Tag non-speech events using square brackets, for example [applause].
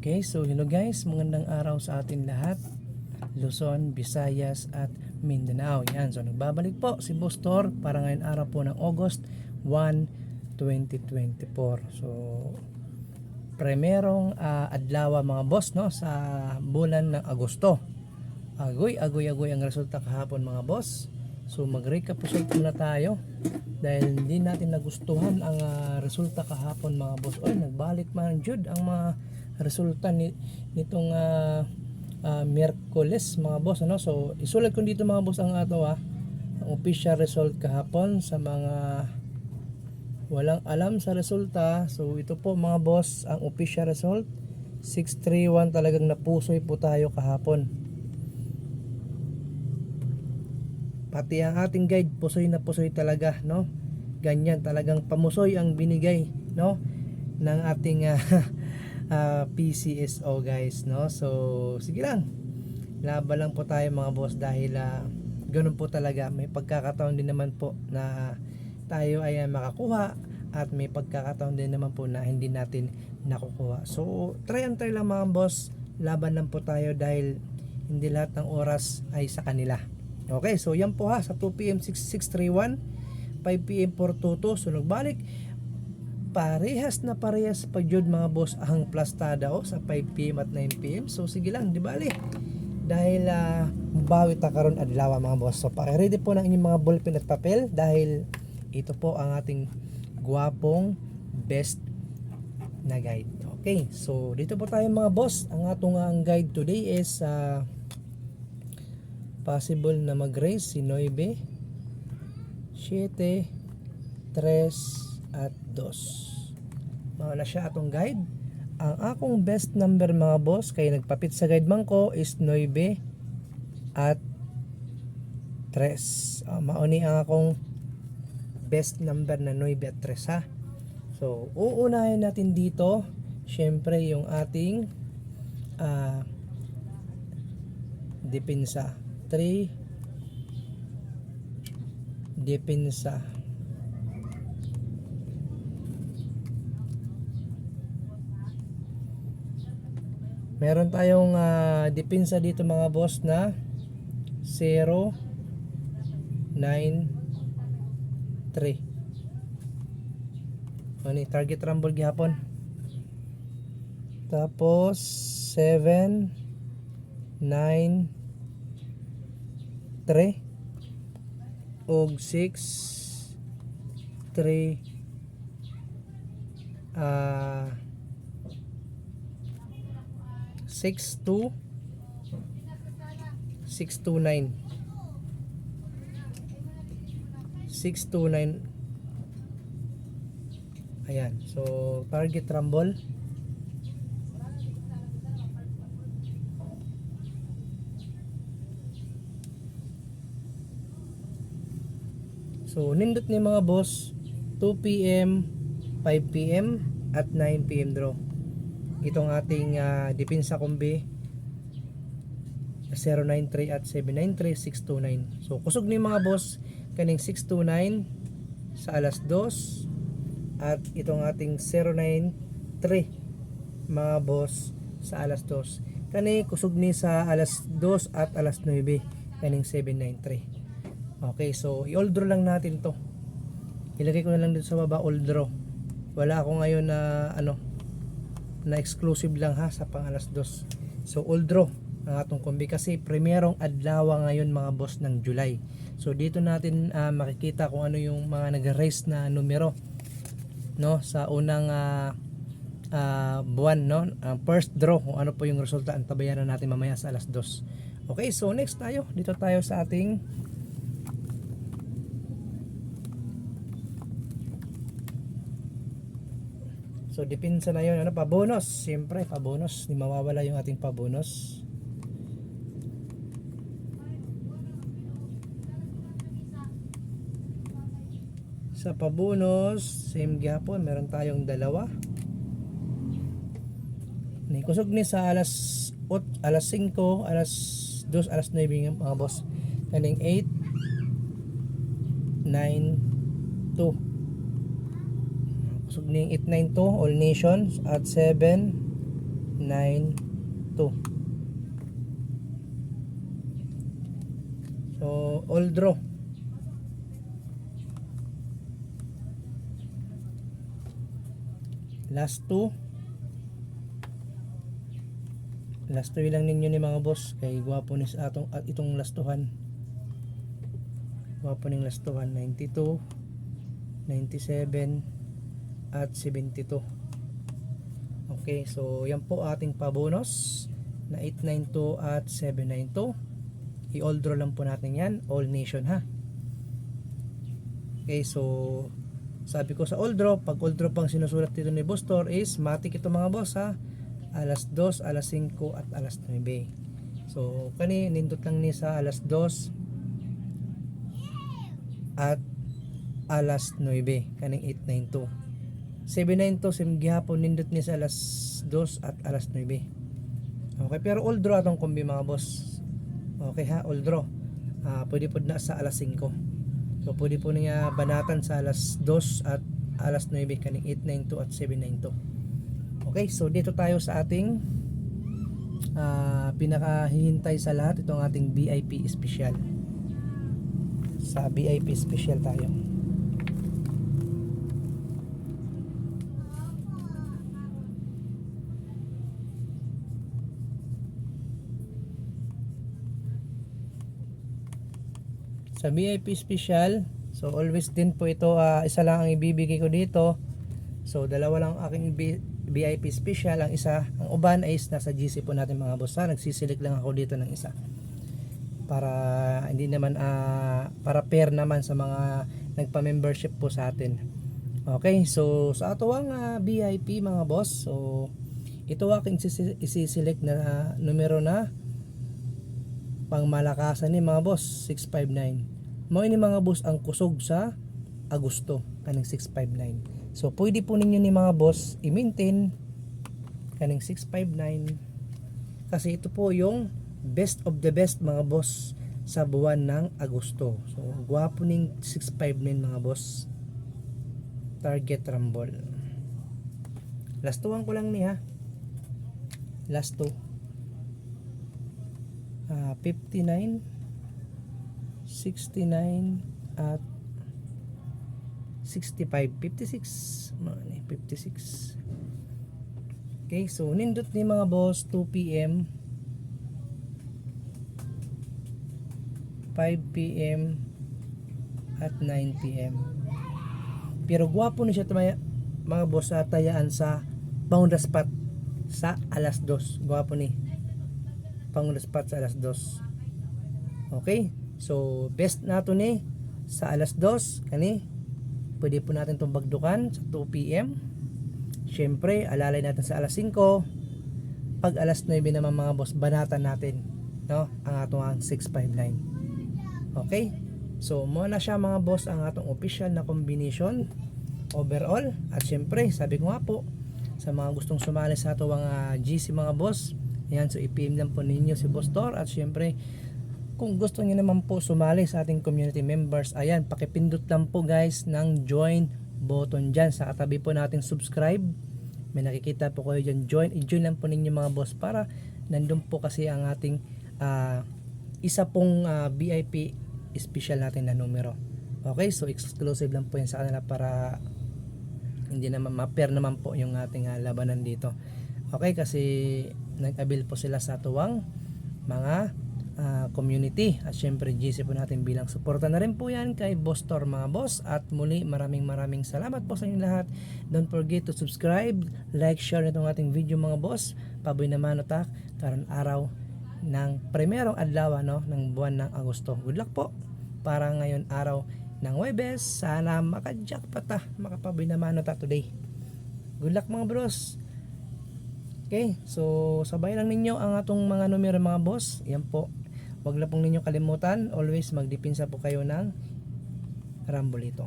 Okay, so hello guys, magandang araw sa atin lahat. Luzon, Visayas at Mindanao. Yan, so nagbabalik po si Boss Tor para ngayon araw po ng August 1, 2024. So, primerong ah, adlaw mga boss no sa bulan ng Agosto. Agoy, agoy, agoy ang resulta kahapon mga boss. So mag-recap result muna tayo dahil hindi natin nagustuhan ang ah, resulta kahapon mga boss. Oy, nagbalik man jud ang mga resulta ni nitong ah, ah, Miyerkules mga boss ano. So isulat ko dito mga boss ang ato ah, ang official result kahapon sa mga walang alam sa resulta. So ito po mga boss ang official result. 631 talagang napusoy po tayo kahapon. Pati ang ating guide pusoy na pusoy talaga, no? Ganyan talagang pamusoy ang binigay, no? ng ating ah, [laughs] ah, PCSO guys, no? So sige lang. Laban lang po tayo mga boss dahil ah, ganun po talaga. May pagkakataon din naman po na tayo ay makakuha at may pagkakataon din naman po na hindi natin nakukuha. So, try and try lang mga boss. Laban lang po tayo dahil hindi lahat ng oras ay sa kanila. Okay, so yan po ha sa 2pm 6631, 5pm 422. So nagbalik parehas na parehas pa jud mga boss ang plastada o sa 5pm at 9pm. So sige lang, di bali. Dahil uh, bawi ta karon adlaw mga boss. So paki-ready po ng inyong mga ballpen at papel dahil ito po ang ating guwapong best na guide. Okay, so dito po tayo mga boss. Ang atong ang guide today is uh, possible na mag-raise si 9, 7, 3 at 2. Mao na siya atong guide. Ang akong best number mga boss kay nagpapit sa guide man ko is 9 at 3. Uh, mao ni ang akong best number na 9 at 3 ha. So, uunahin natin dito syempre yung ating ah depensa 3 depensa meron tayong ah, depensa dito mga boss na 0 9 3 ano target rumble gihapon? Tapos 7 9 3 og 6 3 ah 6 2 6 2 9 6 2 9 ayan so target rumble So, nindot ni mga boss 2 p.m., 5 p.m. at 9 p.m. draw. Itong ating uh, depensa kombi 093 at 793 629. So, kusog ni mga boss kaning 629 sa alas 2 at itong ating 093 mga boss sa alas 2. Kani kusog ni sa alas 2 at alas 9 kaning 793. Okay, so i-all draw lang natin to. Ilagay ko na lang dito sa baba all draw. Wala ako ngayon na ano na exclusive lang ha sa pang alas 2. So all draw ang atong kombi kasi primerong adlaw ngayon mga boss ng July. So dito natin ah, makikita kung ano yung mga nag-race na numero no sa unang ah, ah, buwan no ang first draw kung ano po yung resulta ang tabayanan natin mamaya sa alas 2 okay so next tayo dito tayo sa ating So depensa na yun, ano pa bonus, siyempre pa bonus, hindi mawawala yung ating pa bonus. Sa pa bonus, same gapon, meron tayong dalawa. Ni kusog ni sa alas 8, alas 5, alas 2, alas 9 nga mga boss. Kaning 8 9 2 Kusog ning 892 All Nations at 7 So, all draw. Last two. Last two lang ninyo ni mga boss. Kay gwapo ni sa atong at itong lastuhan. Gwapo ning lastuhan 92, 97 at 72. Okay, so yan po ating pabonus na 892 at 792. I-all draw lang po natin yan, all nation ha. Okay, so sabi ko sa all draw, pag all draw pang sinusulat dito ni Bostor is matik ito mga boss ha. Alas 2, alas 5 at alas 9. So kani nindot lang ni sa alas 2 at alas 9 kaning 892. 792 sim gihapon nindot ni sa alas 2 at alas 9. Okay, pero all draw atong kombi mga boss. Okay ha, all draw. Ah, pwede po na sa alas 5. So pwede po niya banatan sa alas 2 at alas 9 kaning 892 at 792. Okay, so dito tayo sa ating ah, pinakahihintay sa lahat itong ating VIP special. Sa VIP special tayo. Sa VIP special so always din po ito ah, isa lang ang ibibigay ko dito. So dalawa lang ang aking VIP special. Ang isa ang uban is nasa GC po natin mga boss ha? Nagsisilik lang ako dito ng isa. Para hindi naman ah, para pair naman sa mga nagpa-membership po sa atin. Okay so sa ato ang ah, VIP mga boss. So ito aking isiselect na ah, numero na pangmalakasan ni mga boss 659 mo ini mga boss ang kusog sa Agosto kaning 659 so pwede po ninyo ni mga boss i-maintain kaning 659 kasi ito po yung best of the best mga boss sa buwan ng Agosto. So gwapo ning 659 mga boss. Target rumble. Last tuwan ko lang ni ha last two Ah, 59 69 at 65 56 mga ni, 56 okay so nindot ni mga boss 2 p.m 5 p.m at 9 p.m pero gwapo ni siya tumaya, mga boss sa tayaan sa bound spot sa alas 2 gwapo ni pang spot sa alas 2 okay? So best nato ni sa alas 2 kani pwede po natin itong bagdukan sa 2pm syempre alalay natin sa alas 5 pag alas 9 naman mga boss banatan natin no? Ang atong 659 okay? So mo na siya mga boss ang atong official na combination overall. At syempre sabi ko nga po sa mga gustong sumali sa ato mga GC mga boss Ayan, so i-PM lang po ninyo si Boss Tor at syempre kung gusto niyo naman po sumali sa ating community members, ayan, pakipindot lang po guys ng join button dyan sa katabi po nating subscribe. May nakikita po kayo dyan, join. I-join lang po ninyo mga boss para nandun po kasi ang ating ah, isa pong ah, VIP special natin na numero. Okay, so exclusive lang po yan sa kanila para hindi naman ma-pair naman po yung ating ah, labanan dito. Okay, kasi nag-avail po sila sa tuwang mga ah, community. At syempre GC po natin bilang suporta na rin po yan kay Boss Tor mga boss. At muli maraming maraming salamat po sa inyong lahat. Don't forget to subscribe like, share nitong ating video mga boss. Paboy naman otak karon araw ng primerong adlaw no, ng buwan ng Agosto. Good luck po para ngayon araw ng Webes. Sana makajackpot ta makapaboy naman otak today. Good luck mga bros Okay, so sabay lang ninyo ang atong mga numero mga boss. Yan po. Huwag na pong ninyo kalimutan. Always magdipinsa po kayo ng rumble ito.